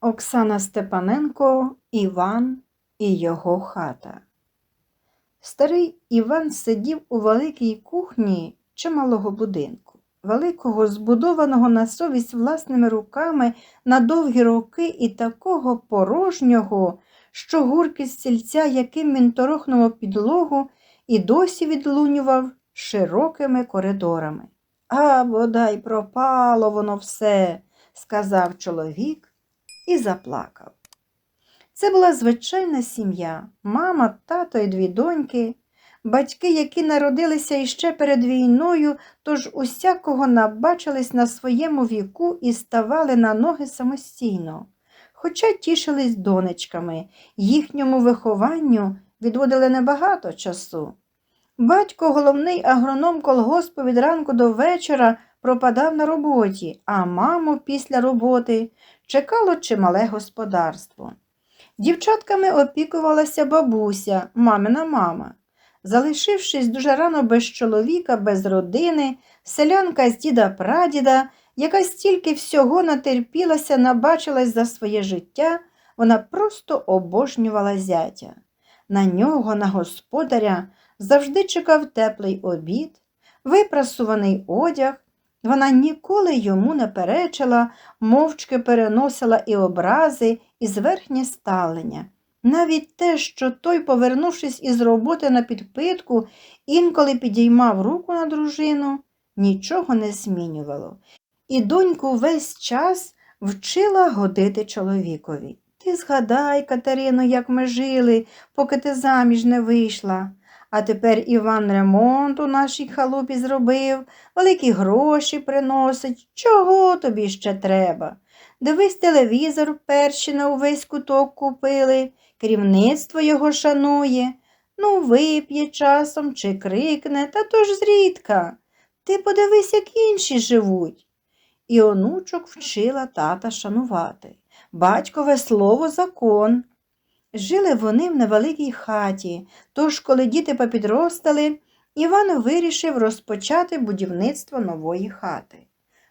Оксана Степаненко, Іван і його хата. Старий Іван сидів у великій кухні чималого будинку, великого, збудованого на совість власними руками на довгі роки і такого порожнього, що гурки з сільця, яким він торохнув підлогу, і досі відлунював широкими коридорами. А бодай пропало воно все, сказав чоловік і заплакав. Це була звичайна сім'я, мама, тато і дві доньки, батьки, які народилися іще перед війною, тож усякого набачились на своєму віку і ставали на ноги самостійно, хоча тішились донечками, їхньому вихованню відводили небагато часу. Батько, головний агроном колгоспу від ранку до вечора пропадав на роботі, а маму після роботи чекало чимале господарство. Дівчатками опікувалася бабуся, мамина мама. Залишившись дуже рано без чоловіка, без родини, селянка з діда прадіда, яка стільки всього натерпілася, набачилась за своє життя, вона просто обожнювала зятя. На нього, на господаря, завжди чекав теплий обід, випрасуваний одяг, вона ніколи йому не перечила, мовчки переносила і образи, і зверхнє ставлення. Навіть те, що той, повернувшись із роботи на підпитку, інколи підіймав руку на дружину, нічого не змінювало. І доньку весь час вчила годити чоловікові. Ти згадай, Катерино, як ми жили, поки ти заміж не вийшла. А тепер Іван ремонт у нашій халупі зробив, великі гроші приносить. Чого тобі ще треба? Дивись, телевізор перші на увесь куток купили, керівництво його шанує. Ну, вип'є часом чи крикне, та то ж зрідка. Ти подивись, як інші живуть. І онучок вчила тата шанувати. Батькове слово закон. Жили вони в невеликій хаті, тож, коли діти попідростали, Іван вирішив розпочати будівництво нової хати.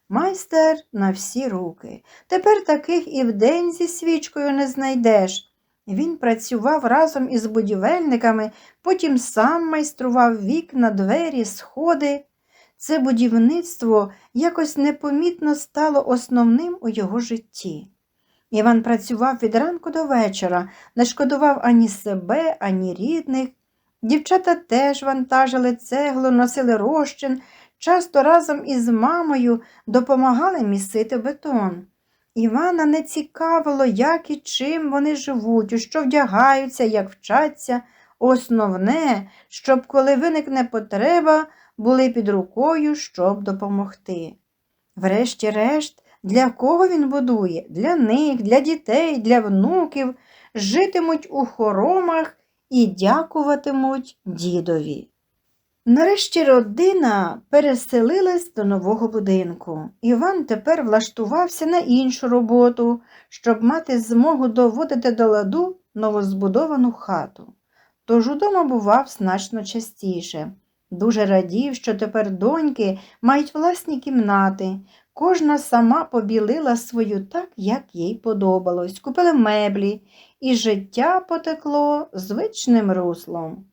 Майстер на всі руки. Тепер таких і вдень зі свічкою не знайдеш. Він працював разом із будівельниками, потім сам майстрував вікна, двері, сходи. Це будівництво якось непомітно стало основним у його житті. Іван працював від ранку до вечора, не шкодував ані себе, ані рідних. Дівчата теж вантажили цеглу, носили розчин, часто разом із мамою допомагали місити бетон. Івана не цікавило, як і чим вони живуть, у що вдягаються, як вчаться. Основне, щоб, коли виникне потреба, були під рукою, щоб допомогти. Врешті-решт, для кого він будує? Для них, для дітей, для внуків, житимуть у хоромах і дякуватимуть дідові. Нарешті родина переселилась до нового будинку. Іван тепер влаштувався на іншу роботу, щоб мати змогу доводити до ладу новозбудовану хату. Тож удома бував значно частіше. Дуже радів, що тепер доньки мають власні кімнати, Кожна сама побілила свою так, як їй подобалось, купили меблі, і життя потекло звичним руслом.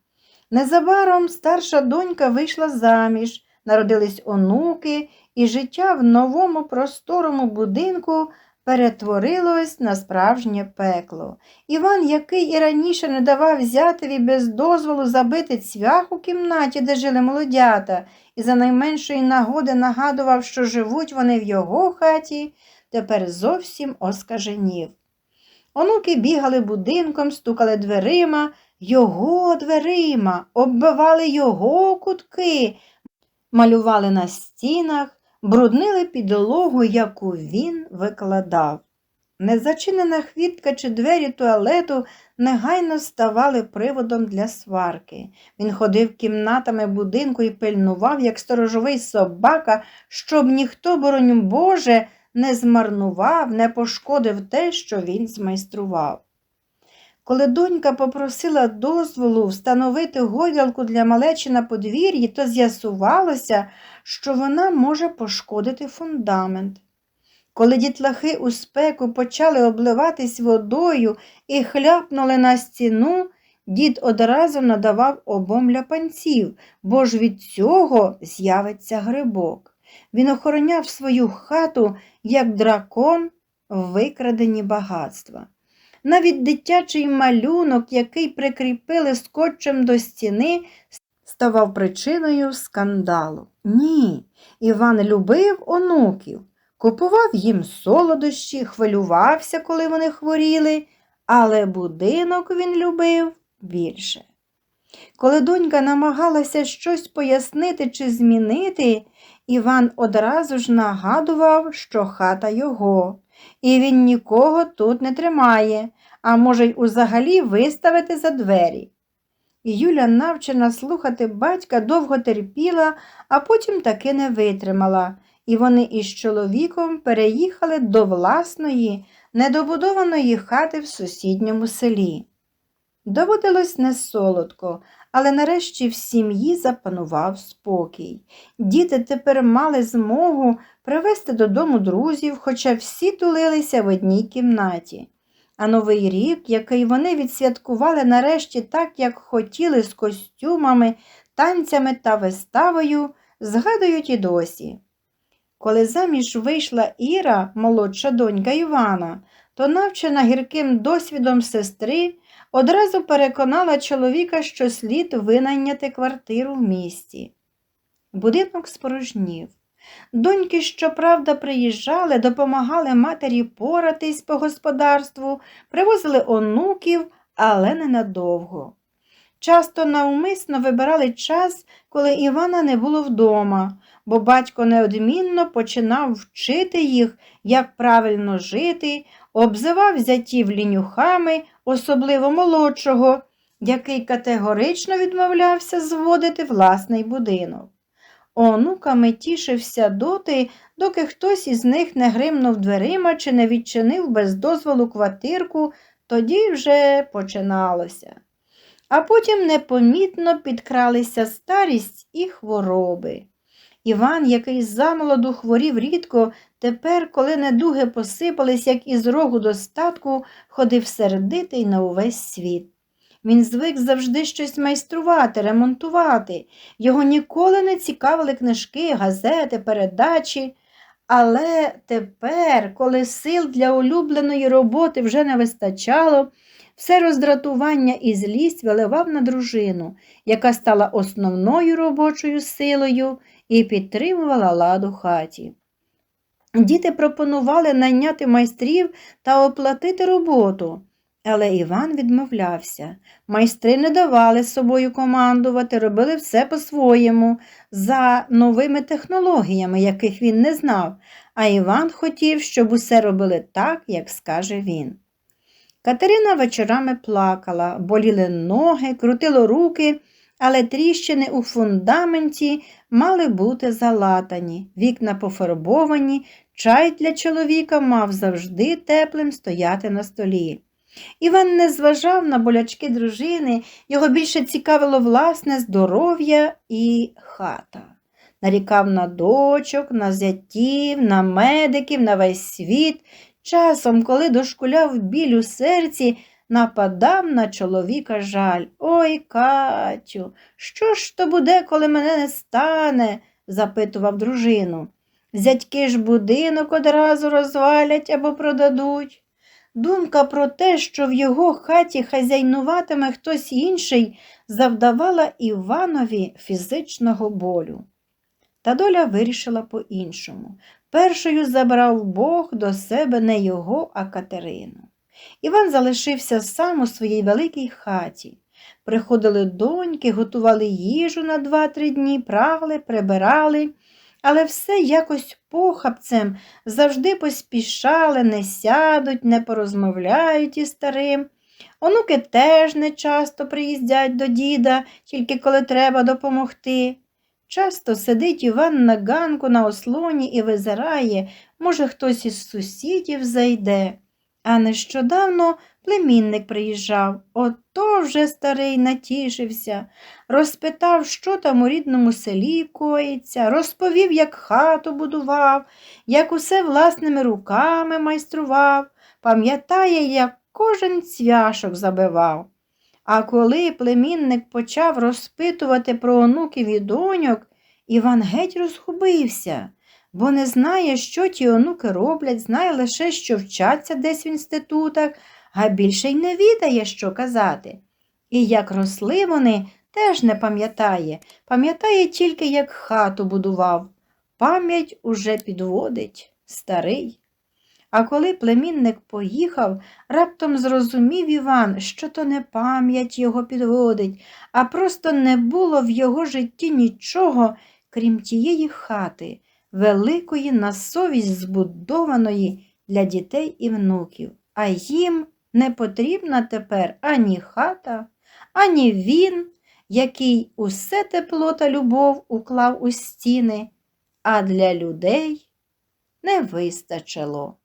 Незабаром старша донька вийшла заміж, народились онуки, і життя в новому просторому будинку перетворилось на справжнє пекло. Іван, який і раніше не давав зятеві без дозволу забити цвях у кімнаті, де жили молодята, і за найменшої нагоди нагадував, що живуть вони в його хаті, тепер зовсім оскаженів. Онуки бігали будинком, стукали дверима, його дверима, оббивали його кутки, малювали на стінах, бруднили підлогу, яку він викладав. Незачинена хвітка чи двері туалету негайно ставали приводом для сварки. Він ходив кімнатами будинку і пильнував, як сторожовий собака, щоб ніхто, бороню Боже, не змарнував, не пошкодив те, що він змайстрував. Коли донька попросила дозволу встановити гойдалку для малечі на подвір'ї, то з'ясувалося, що вона може пошкодити фундамент. Коли дітлахи у спеку почали обливатись водою і хляпнули на стіну, дід одразу надавав обом ляпанців, бо ж від цього з'явиться грибок. Він охороняв свою хату, як дракон, викрадені багатства. Навіть дитячий малюнок, який прикріпили скотчем до стіни, ставав причиною скандалу. Ні, Іван любив онуків, купував їм солодощі, хвилювався, коли вони хворіли, але будинок він любив більше. Коли донька намагалася щось пояснити чи змінити, Іван одразу ж нагадував, що хата його, і він нікого тут не тримає, а може й узагалі виставити за двері. І Юля, навчена слухати батька, довго терпіла, а потім таки не витримала, і вони із чоловіком переїхали до власної, недобудованої хати в сусідньому селі. Доводилось не солодко, але нарешті в сім'ї запанував спокій. Діти тепер мали змогу привезти додому друзів, хоча всі тулилися в одній кімнаті. А новий рік, який вони відсвяткували нарешті так, як хотіли, з костюмами, танцями та виставою, згадують і досі. Коли заміж вийшла Іра, молодша донька Івана, то, навчена гірким досвідом сестри, одразу переконала чоловіка, що слід винайняти квартиру в місті. Будинок спорожнів. Доньки, щоправда, приїжджали, допомагали матері поратись по господарству, привозили онуків, але ненадовго. Часто навмисно вибирали час, коли Івана не було вдома, бо батько неодмінно починав вчити їх, як правильно жити, обзивав зятів лінюхами, особливо молодшого, який категорично відмовлявся зводити власний будинок. Онуками тішився доти, доки хтось із них не гримнув дверима чи не відчинив без дозволу квартирку, тоді вже починалося. А потім непомітно підкралися старість і хвороби. Іван, який замолоду хворів рідко, тепер, коли недуги посипались, як із рогу достатку, ходив сердитий на увесь світ. Він звик завжди щось майструвати, ремонтувати. Його ніколи не цікавили книжки, газети, передачі. Але тепер, коли сил для улюбленої роботи вже не вистачало, все роздратування і злість виливав на дружину, яка стала основною робочою силою і підтримувала лад у хаті. Діти пропонували найняти майстрів та оплатити роботу. Але Іван відмовлявся. Майстри не давали собою командувати, робили все по-своєму, за новими технологіями, яких він не знав, а Іван хотів, щоб усе робили так, як скаже він. Катерина вечорами плакала, боліли ноги, крутило руки, але тріщини у фундаменті мали бути залатані, вікна пофарбовані, чай для чоловіка мав завжди теплим стояти на столі. Іван не зважав на болячки дружини, його більше цікавило власне здоров'я і хата. Нарікав на дочок, на зятів, на медиків, на весь світ. Часом, коли дошкуляв біль у серці, нападав на чоловіка жаль. Ой, Катю, що ж то буде, коли мене не стане? запитував дружину. Зятьки ж будинок одразу розвалять або продадуть. Думка про те, що в його хаті хазяйнуватиме хтось інший, завдавала Іванові фізичного болю. Та доля вирішила по-іншому. Першою забрав Бог до себе не його, а Катерину. Іван залишився сам у своїй великій хаті. Приходили доньки, готували їжу на два-три дні, прагли, прибирали але все якось похапцем завжди поспішали, не сядуть, не порозмовляють із старим. Онуки теж не часто приїздять до діда, тільки коли треба допомогти. Часто сидить Іван на ганку на ослоні і визирає, може, хтось із сусідів зайде. А нещодавно племінник приїжджав, ото вже старий натішився, розпитав, що там у рідному селі коїться, розповів, як хату будував, як усе власними руками майстрував, пам'ятає, як кожен цвяшок забивав. А коли племінник почав розпитувати про онуків і доньок, Іван геть розгубився, бо не знає, що ті онуки роблять, знає лише, що вчаться десь в інститутах, а більше й не відає, що казати. І як росли вони, теж не пам'ятає, пам'ятає тільки, як хату будував. Пам'ять уже підводить старий. А коли племінник поїхав, раптом зрозумів Іван, що то не пам'ять його підводить, а просто не було в його житті нічого, крім тієї хати, великої на совість збудованої для дітей і внуків. А їм не потрібна тепер ані хата, ані він, який усе тепло та любов уклав у стіни, а для людей не вистачило